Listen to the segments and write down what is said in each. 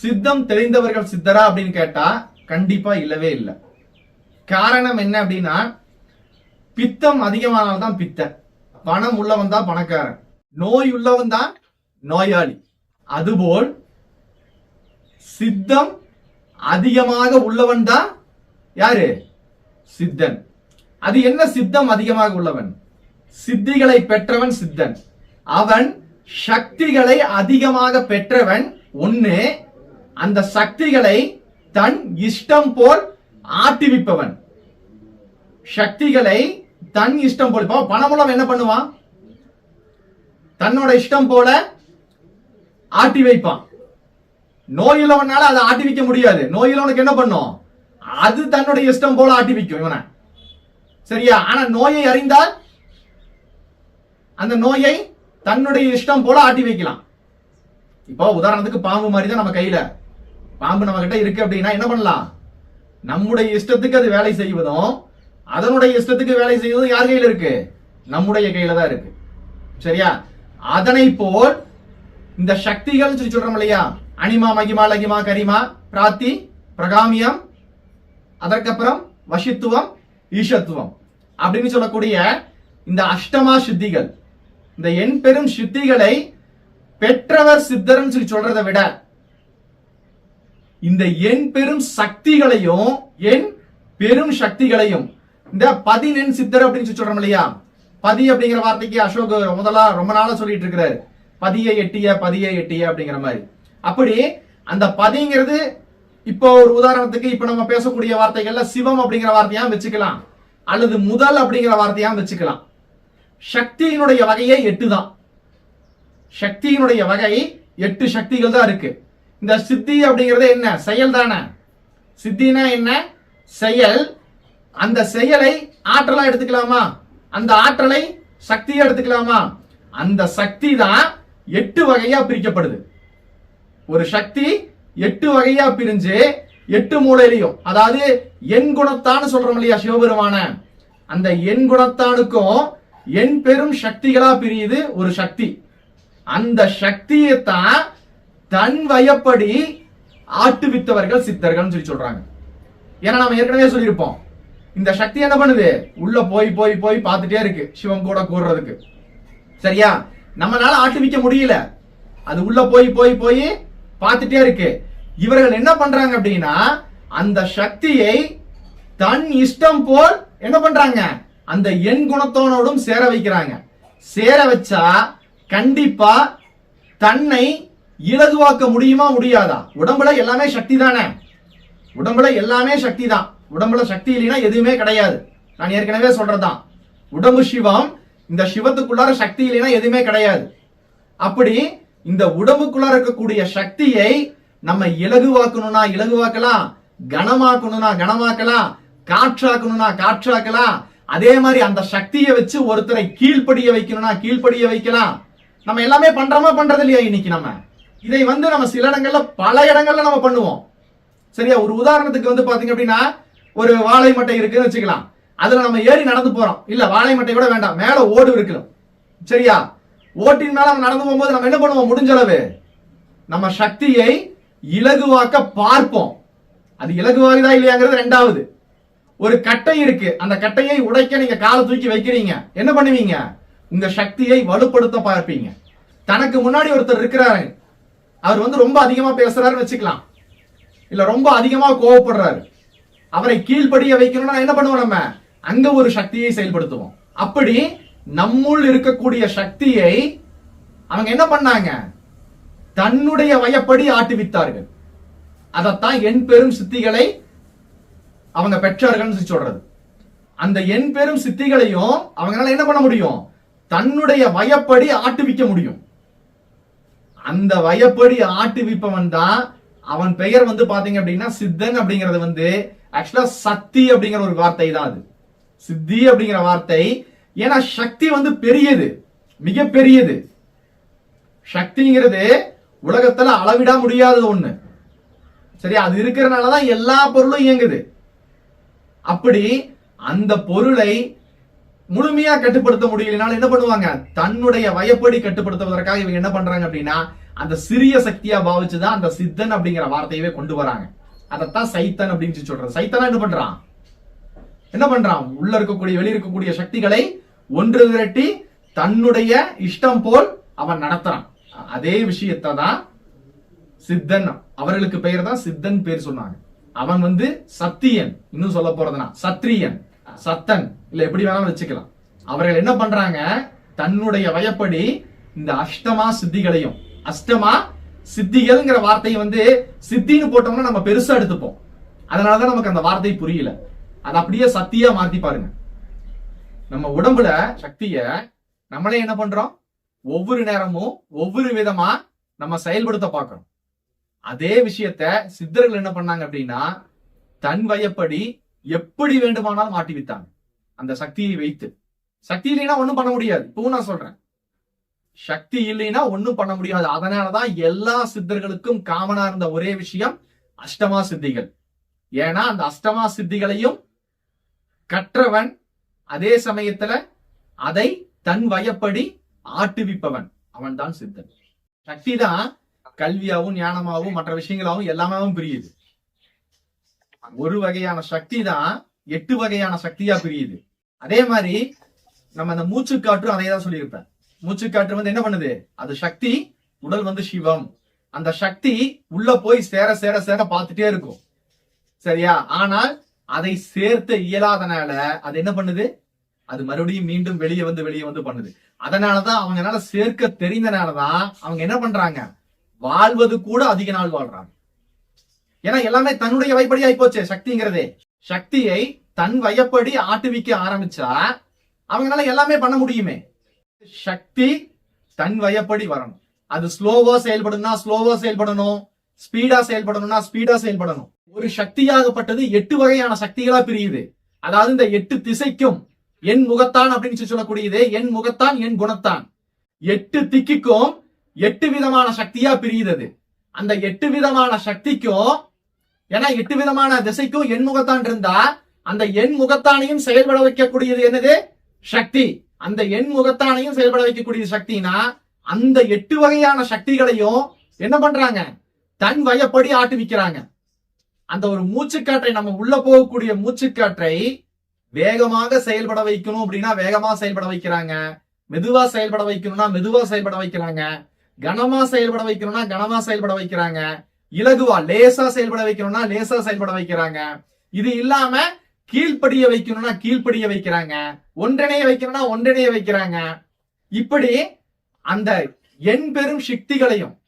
சித்தம் தெரிந்தவர்கள் சித்தரா அப்படின்னு கேட்டா கண்டிப்பா இல்லவே இல்லை. காரணம் என்ன அப்படின்னா பித்தம் அதிகமானால்தான் பித்தன். பணம் உள்ளவன் தான் பணக்காரன். நோய் உள்ளவன் தான் நோயாளி. அதுபோல் சித்தம் அதிகமாக உள்ளவன் தான் யாரு? சித்தன். அது என்ன சித்தம் அதிகமாக உள்ளவன்? சித்திகளை பெற்றவன் சித்தன். அவன் சக்திகளை அதிகமாக பெற்றவன் ஒண்ணு அந்த சக்திகளை தன் இஷ்டம் போல் ஆட்டிவிப்பவன். சக்திகளை தன் இஷ்டம் போல் இப்போ பணமுலம் என்ன பண்ணுவான்? தன்னோட இஷ்டம் போல ஆட்டி வைப்பான். நோயுள்ளவனால அதை ஆட்டி வைக்க முடியாது. நோயுள்ளவனுக்கு என்ன பண்ணும்? அது தன்னுடைய இஷ்டம் போல ஆட்டி வைக்கும் இவனை. சரியா? ஆனா நோயை அறிந்தால் அந்த நோயை தன்னுடைய இஷ்டம் போல ஆட்டி வைக்கலாம். இப்போ உதாரணத்துக்கு பாம்பு மாதிரி தான் நம்ம கையில. பாம்பு நம்ம கிட்ட இருக்கு அப்படின்னா என்ன பண்ணலாம்? நம்முடைய இஷ்டத்துக்கு அது வேலை செய்வதும் அதனுடைய இஷ்டத்துக்கு வேலை செய்வதும் யார் கையில இருக்கு? நம்முடைய கையில தான் இருக்கு. சரியா? அதனை போல் இந்த சக்திகள் சொல்லி சொல்றோம் இல்லையா? அனிமா மகிமா லகிமா கரிமா பிராத்தி பிரகாமியம் அதற்கப்புறம் வசித்துவம் ஈஷத்துவம் அப்படின்னு சொல்லக்கூடிய இந்த அஷ்டமா சித்திகள் இந்த எண் பெரும் சித்திகளை பெற்றவர் சித்தர்னு சொல்லி சொல்றதை விட இந்த எண் பெரும் சக்திகளையும் எண் பெரும் சக்திகளையும். இந்த பதினெண் சித்தர் அப்படின்னு சொல்லி சொல்றோம் இல்லையா? பதி அப்படிங்கிற வார்த்தைக்கு அசோக் முதலா ரொம்ப நாளா சொல்லிட்டு இருக்கிறாரு. பதிய எட்டிய பதிய எட்டிய அப்படிங்கிற மாதிரி. அப்படி அந்த பதிங்கிறது இப்போ ஒரு உதாரணத்துக்கு இப்ப நம்ம பேசக்கூடிய வார்த்தைகள்ல சிவம் அப்படிங்கிற வார்த்தையா வச்சுக்கலாம். அல்லது முதல் அப்படிங்கிற வார்த்தையா வச்சுக்கலாம். சக்தியினுடைய வகையே எட்டு தான் சக்தியினுடைய வகை எட்டு சக்திகள் தான் இருக்கு. இந்த சித்தி அப்படிங்கிறது என்ன? செயல் தானே. சித்தினா என்ன? செயல். அந்த செயலை ஆற்றலா எடுத்துக்கலாமா? அந்த ஆற்றலை சக்தியா எடுத்துக்கலாமா? அந்த சக்தி தான் எட்டு வகையா பிரிக்கப்படுது. ஒரு சக்தி எட்டு வகையா பிரிஞ்சு எட்டு மூலையிலையும் அதாவது எண் குணத்தான்னு சொல்றோம் இல்லையா சிவபெருமான? அந்த எண் குணத்தானுக்கும் எண் பெரும் சக்திகளா பிரியுது ஒரு சக்தி. அந்த சக்தியை தான் தன் வயப்படி ஆட்டு வித்தவர்கள் சித்தர்கள் சொல்லி சொல்றாங்க. ஏன்னா நம்ம ஏற்கனவே சொல்லியிருப்போம். இந்த சக்தி என்ன பண்ணுது? உள்ள போய் போய் போய் பார்த்துட்டே இருக்கு. சிவம் கூட கூடுறதுக்கு சரியா? நம்மளால ஆட்டுவிக்க முடியல. அது உள்ள போய் போய் போய் பார்த்துட்டே இருக்கு. இவர்கள் என்ன பண்றாங்க அப்படின்னா அந்த சக்தியை தன் இஷ்டம் போல் என்ன பண்றாங்க? அந்த எண் குணத்தோனோடும் சேர வைக்கிறாங்க. சேர வச்சா கண்டிப்பா தன்னை இலகுவாக்க முடியுமா முடியாதா? உடம்புல எல்லாமே சக்தி தானே உடம்புல எல்லாமே சக்தி தான் உடம்புல சக்தி இல்லைன்னா எதுவுமே கிடையாது. நான் ஏற்கனவே சொல்றதுதான். உடம்பு சிவம் இந்த சிவத்துக்குள்ளார சக்தி இல்லைன்னா எதுவுமே கிடையாது. அப்படி இந்த உடம்புக்குள்ளார இருக்கக்கூடிய சக்தியை நம்ம இலகுவாக்கணும்னா இலகுவாக்கலாம் கனமாக்கணும்னா கனமாக்கலாம் காற்றாக்கணும்னா காற்றாக்கலாம். அதே மாதிரி அந்த சக்தியை வச்சு ஒருத்தரை கீழ்ப்படிய வைக்கணும்னா கீழ்ப்படிய வைக்கலாம். நம்ம எல்லாமே பண்றோமா பண்றது இல்லையா இன்னைக்கு நம்ம? இதை வந்து நம்ம சில இடங்கள்ல பல இடங்கள்ல நம்ம பண்ணுவோம். சரியா? ஒரு உதாரணத்துக்கு வந்து பாத்தீங்க அப்படின்னா ஒரு வாழை மட்டை இருக்குன்னு வச்சுக்கலாம். அதுல நம்ம ஏறி நடந்து போறோம். இல்ல வாழை மட்டை கூட வேண்டாம். மேல ஓடு இருக்கணும் சரியா? ஓட்டின் மேல நம்ம நடந்து போகும்போது நம்ம என்ன பண்ணுவோம்? முடிஞ்ச அளவு. நம்ம சக்தியை இலகுவாக்க பார்ப்போம். அது இலகுவாகுதா இல்லையாங்கிறது ரெண்டாவது. ஒரு கட்டை இருக்கு. அந்த கட்டையை உடைக்க நீங்க காலை தூக்கி வைக்கிறீங்க. என்ன பண்ணுவீங்க? உங்க சக்தியை வலுப்படுத்த பார்ப்பீங்க. தனக்கு முன்னாடி ஒருத்தர் இருக்கிறாரு. அவர் வந்து ரொம்ப அதிகமா பேசுறாருன்னு வச்சுக்கலாம். இல்ல ரொம்ப அதிகமா கோவப்படுறாரு. அவரை கீழ்ப்படிய வைக்கணும்னா என்ன பண்ணுவோம் நம்ம? அங்க ஒரு சக்தியை செயல்படுத்துவோம். அப்படி நம்முள் இருக்கக்கூடிய சக்தியை அவங்க என்ன பண்ணாங்க? தன்னுடைய வயப்படி ஆட்டுவித்தார்கள் அதைத்தான் எண் பெரும் சித்திகளை அவங்க பெற்றார்கள்னு சொல்றது. அந்த எண் பெரும் சித்திகளையும் அவங்களால என்ன பண்ண முடியும்? தன்னுடைய வயப்படி ஆட்டுவிக்க முடியும். அந்த வயப்படி ஆட்டுவிப்பவன் தான் அவன் பெயர் வந்து பாத்தீங்க அப்படின்னா சித்தன் அப்படிங்கிறது வந்து ஆக்சுவலா சக்தி அப்படிங்கிற ஒரு வார்த்தை தான் அது. சித்தி அப்படிங்கிற வார்த்தை ஏன்னா சக்தி வந்து பெரியது மிக பெரியது சக்திங்கிறது உலகத்துல அளவிட முடியாதது ஒண்ணு. சரி அது இருக்கிறனாலதான் எல்லா பொருளும் இயங்குது. அப்படி அந்த பொருளை முழுமையா கட்டுப்படுத்த முடியலனால என்ன பண்ணுவாங்க? தன்னுடைய வயப்படி கட்டுப்படுத்துவதற்காக இவங்க என்ன பண்றாங்க அப்படின்னா அந்த சிறிய சக்தியா பாவிச்சுதான் அந்த சித்தன் அப்படிங்கிற வார்த்தையவே கொண்டு வராங்க. அதைத்தான் சைத்தன் அப்படின்னு சொல்லி சொல்றது சைத்தனா என்ன பண்றான்? என்ன பண்றான்? உள்ள இருக்கக்கூடிய வெளியே இருக்கக்கூடிய சக்திகளை ஒன்று திரட்டி தன்னுடைய இஷ்டம் போல் அவன் நடத்துறான். அதே விஷயத்தை தான் சித்தன் அவர்களுக்கு பெயர் தான் சித்தன் பேர் சொன்னாங்க. அவன் வந்து சத்தியன். இன்னும் சொல்ல போறதுனா சத்திரியன் சத்தன். இல்ல எப்படி வேணாலும் வச்சுக்கலாம். அவர்கள் என்ன பண்றாங்க? தன்னுடைய வயப்படி இந்த அஷ்டமா சித்திகளையும் அஷ்டமா சித்திகள்ங்கிற வார்த்தையை வந்து சித்தின்னு போட்டோம்னா நம்ம பெருசா எடுத்துப்போம். அதனாலதான் நமக்கு அந்த வார்த்தை புரியல. அது அப்படியே சத்தியா மாத்தி பாருங்க. நம்ம உடம்புல சக்திய நம்மளே என்ன பண்றோம்? ஒவ்வொரு நேரமும் ஒவ்வொரு விதமா நம்ம செயல்படுத்த பார்க்கிறோம். அதே விஷயத்த சித்தர்கள் என்ன பண்ணாங்க அப்படின்னா தன் வயப்படி எப்படி வேண்டுமானாலும் மாட்டி வித்தாங்க அந்த சக்தியை வைத்து. சக்தி இல்லைன்னா ஒண்ணும் பண்ண முடியாது. இப்பவும் நான் சொல்றேன். சக்தி இல்லைன்னா ஒண்ணும் பண்ண முடியாது. அதனாலதான் எல்லா சித்தர்களுக்கும் காமனா இருந்த ஒரே விஷயம் அஷ்டமா சித்திகள். ஏன்னா அந்த அஷ்டமா சித்திகளையும் கற்றவன் அதே சமயத்துல அதை தன் வயப்படி ஆட்டுவிப்பவன். அவன் தான் சித்தன். சக்தி தான் கல்வியாவும் ஞானமாவும் மற்ற விஷயங்களாவும் எல்லாமே பிரியுது. ஒரு வகையான சக்தி தான் எட்டு வகையான சக்தியா பிரியுது. அதே மாதிரி நம்ம அந்த மூச்சுக்காற்று அதே தான் சொல்லியிருப்பேன். மூச்சுக்காற்று வந்து என்ன பண்ணுது? அது சக்தி உடல் வந்து சிவம். அந்த சக்தி உள்ள போய் சேர சேர சேர பார்த்துட்டே இருக்கும். சரியா? ஆனால் அதை சேர்த்த இயலாதனால அது என்ன பண்ணுது? அது மறுபடியும் மீண்டும் வெளியே வந்து வெளியே வந்து பண்ணுது. அதனாலதான் அவங்க என்னால சேர்க்க தெரிந்தனாலதான் அவங்க என்ன பண்றாங்க? வாழ்வது கூட அதிக நாள் வாழ்றாங்க. ஏன்னா எல்லாமே தன்னுடைய வைப்படி ஆயிப்போச்சு சக்திங்கிறதே. சக்தியை தன் வயப்படி ஆட்டுவிக்க ஆரம்பிச்சா அவங்களால எல்லாமே பண்ண முடியுமே. சக்தி தன் வயப்படி வரணும். அது ஸ்லோவா செயல்படணும்னா ஸ்லோவா செயல்படணும். ஸ்பீடா செயல்படணும்னா ஸ்பீடா செயல்படணும். ஒரு சக்தியாகப்பட்டது எட்டு வகையான சக்திகளா பிரியுது. அதாவது இந்த எட்டு திசைக்கும் என் முகத்தான் அப்படின்னு சொல்லி சொல்லக்கூடியது என் முகத்தான் என் குணத்தான். எட்டு திக்குக்கும் எட்டு விதமான சக்தியா பிரியுது அந்த எட்டு விதமான சக்திக்கும் ஏன்னா எட்டு விதமான திசைக்கும் எண் முகத்தான் இருந்தா அந்த எண் முகத்தானையும் செயல்பட வைக்கக்கூடியது என்னது? சக்தி. அந்த எண் முகத்தானையும் செயல்பட வைக்கக்கூடிய சக்தினா அந்த எட்டு வகையான சக்திகளையும் என்ன பண்றாங்க? தன் வயப்படி ஆட்டுவிக்கிறாங்க அந்த ஒரு மூச்சுக்காற்றை நம்ம உள்ள போகக்கூடிய மூச்சுக்காற்றை வேகமாக செயல்பட வைக்கணும் அப்படின்னா வேகமா செயல்பட வைக்கிறாங்க. மெதுவா செயல்பட வைக்கணும்னா மெதுவா செயல்பட வைக்கிறாங்க. கனமா செயல்பட வைக்கணும்னா கனமா செயல்பட வைக்கிறாங்க. இலகுவா லேசா செயல்பட வைக்கணும்னா லேசா செயல்பட வைக்கிறாங்க. இது இல்லாம கீழ்ப்படிய வைக்கணும்னா கீழ்ப்படிய வைக்கிறாங்க. ஒன்றிணைய வைக்கணும்னா ஒன்றிணைய வைக்கிறாங்க. இப்படி அந்த எண் பெரும் சக்திகளையும்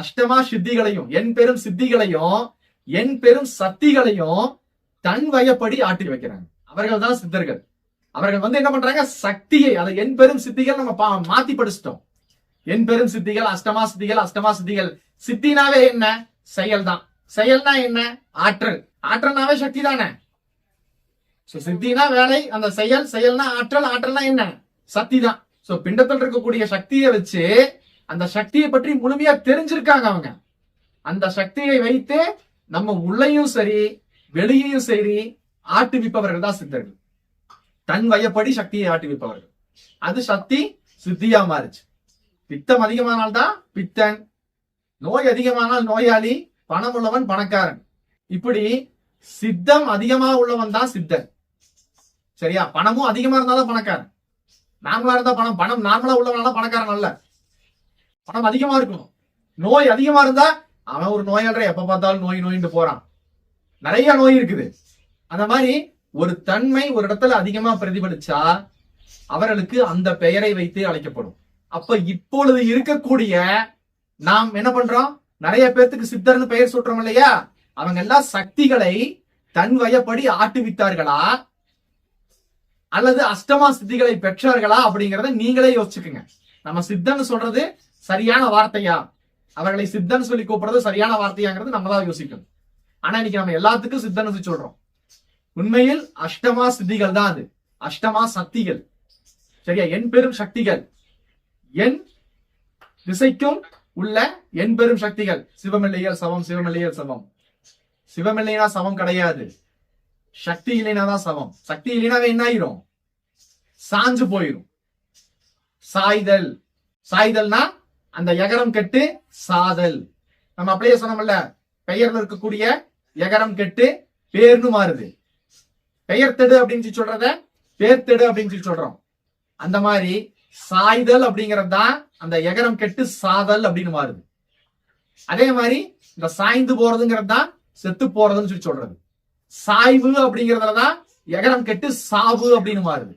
அஷ்டமா சித்திகளையும் எண் பெரும் சித்திகளையும் எண் பெரும் சக்திகளையும் தன் வயப்படி ஆட்டி வைக்கிறாங்க. அவர்கள் தான் சித்தர்கள். அவர்கள் வந்து என்ன பண்றாங்க? சக்தியை அதை என் பெரும் சித்திகள் நம்ம பா- மாத்தி படிச்சிட்டோம். என் பெரும் சித்திகள் அஷ்டமா சித்திகள் அஷ்டமா சித்திகள். சித்தினாவே என்ன? செயல் தான் செயல்னா என்ன? ஆற்றல். ஆற்றல்னாவே சக்தி தானே? சோ சித்தினா வேலை அந்த செயல் செயல்னா ஆற்றல் ஆற்றல்னா என்ன? சக்தி தான். சோ பிண்டத்தில் இருக்கக்கூடிய சக்தியை வச்சு அந்த சக்தியை பற்றி முழுமையா தெரிஞ்சிருக்காங்க அவங்க. அந்த சக்தியை வைத்து நம்ம உள்ளையும் சரி வெளியையும் சரி ஆட்டுவிப்பவர்கள் தான் சித்தர்கள். தன் வயப்படி சக்தியை ஆட்டுவிப்பவர்கள். அது சக்தி சித்தியா மாறுச்சு. பித்தம் அதிகமானால்தான் பித்தன் நோய் அதிகமானால் நோயாளி பணம் உள்ளவன் பணக்காரன். இப்படி சித்தம் அதிகமா உள்ளவன் தான் சித்தன். சரியா? பணமும் அதிகமா இருந்தாலும் பணக்காரன். நார்மலா இருந்தா பணம் பணம் நார்மலா உள்ளவனால பணக்காரன் அல்ல. பணம் அதிகமா இருக்கணும். நோய் அதிகமா இருந்தா அவன் ஒரு நோயாளரை எப்ப பார்த்தாலும் நோய் நோயின்னு போறான். நிறைய நோய் இருக்குது. அந்த மாதிரி ஒரு தன்மை ஒரு இடத்துல அதிகமா பிரதிபலிச்சா அவர்களுக்கு அந்த பெயரை வைத்து அழைக்கப்படும். அப்ப இப்பொழுது இருக்கக்கூடிய நாம் என்ன பண்றோம்? நிறைய பேர்த்துக்கு சித்தர்னு பெயர் சொல்றோம் இல்லையா? அவங்க எல்லாம் சக்திகளை தன் வயப்படி ஆட்டுவித்தார்களா? அல்லது அஷ்டமா சித்திகளை பெற்றார்களா? அப்படிங்கறத நீங்களே யோசிச்சுக்குங்க. நம்ம சித்தன்னு சொல்றது சரியான வார்த்தையா? அவர்களை சித்தன் சொல்லி கூப்பிடுறது சரியான வார்த்தையாங்கிறது நம்ம தான் யோசிக்கணும். ஆனா இன்னைக்கு நம்ம எல்லாத்துக்கும் சித்தன்னு சொல்றோம். உண்மையில் அஷ்டமா சித்திகள் தான் அது. அஷ்டமா சக்திகள். சரியா? என் பெரும் சக்திகள். என் திசைக்கும் உள்ள எண்பெரும் சக்திகள். சிவமில்லையல் சமம் சிவமில்லையல் சமம். சிவமில்லைனா சமம் கிடையாது. சக்தி இல்லைனா தான் சமம். சக்தி இல்லைனாவே என்ன ஆயிரும்? சாஞ்சு போயிரும். சாய்தல். சாய்தல்னா அந்த எகரம் கெட்டு சாதல். நம்ம அப்படியே சொன்னோம்ல பெயர்ல இருக்கக்கூடிய எகரம் கெட்டு பேர்னு மாறுது. பெயர் தெடு அப்படின்னு சொல்லி சொல்றத பேர் தெடு அப்படின்னு சொல்லி சொல்றோம். அந்த மாதிரி சாய்தல் அப்படிங்கிறது தான் அந்த எகரம் கெட்டு சாதல் அப்படின்னு மாறுது. அதே மாதிரி இந்த சாய்ந்து போறதுங்கிறது தான் செத்து போறதுன்னு சொல்லி சொல்றது. சாய்வு அப்படிங்கறதுல தான் எகரம் கெட்டு சாவு அப்படின்னு மாறுது.